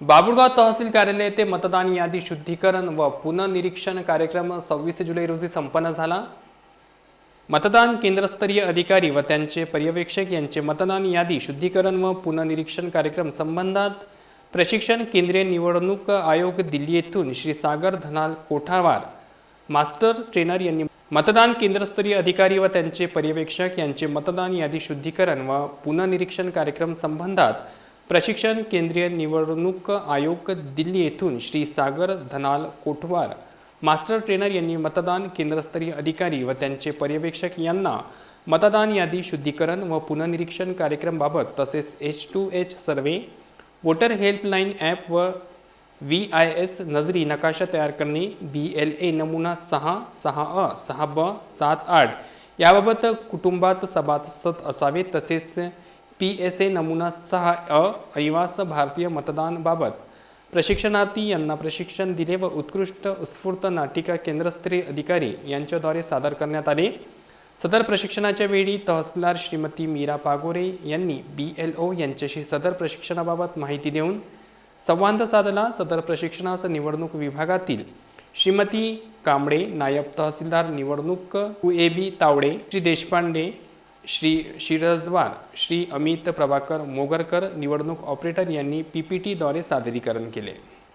बाबुळगाव तहसील कार्यालय येथे मतदान यादी शुद्धीकरण व पुनर्निरीक्षण कार्यक्रम सव्वीस जुलै रोजी संपन्न झाला. मतदान केंद्रस्तरीय अधिकारी व त्यांचे पर्यवेक्षक यांचे मतदान यादी शुद्धीकरण व पुनर्निरीक्षण कार्यक्रम संबंधात प्रशिक्षण केंद्रीय निवडणूक आयोग दिल्ली येथून श्री सागर धनाल कोठावार मास्टर ट्रेनर यांनी मतदान केंद्रस्तरीय अधिकारी व त्यांचे पर्यवेक्षक यांचे मतदान यादी शुद्धीकरण व पुनर्निरीक्षण कार्यक्रम संबंधात प्रशिक्षण केंद्रीय निवडणूक आयोग दिल्ली येथून श्री सागर धनाल कोठवार मास्टर ट्रेनर यांनी मतदान केंद्रस्तरीय अधिकारी व त्यांचे पर्यवेक्षक यांना मतदान यादी शुद्धीकरण व पुनर्निरीक्षण कार्यक्रमबाबत तसेच H to H survey voter helpline app व व्ही आय एस नजरी नकाशा तयार करणे बी एल ए नमुना सहा सहा अ सहा ब सात आठ याबाबत कुटुंबात सभासद असावे तसेच पी एस ए नमुना सहा अ अनिवास भारतीय मतदानबाबत प्रशिक्षणार्थी यांना प्रशिक्षण दिले व उत्कृष्ट उत्स्फूर्त नाटिका केंद्रस्तरीय अधिकारी यांच्याद्वारे सादर करण्यात आले. सदर प्रशिक्षणाच्या वेळी तहसीलदार श्रीमती मीरा पागोरे यांनी बी एल ओ यांच्याशी सदर प्रशिक्षणाबाबत माहिती देऊन संवाद साधला. सदर प्रशिक्षणास निवडणूक विभागातील श्रीमती कांबळे नायब तहसीलदार निवडणूक ए बी तावडे श्री देशपांडे श्री शिरजवार श्री अमित प्रभाकर मोगरकर निवडणूक ऑपरेटर यांनी पी पी टीद्वारे सादरीकरण केले.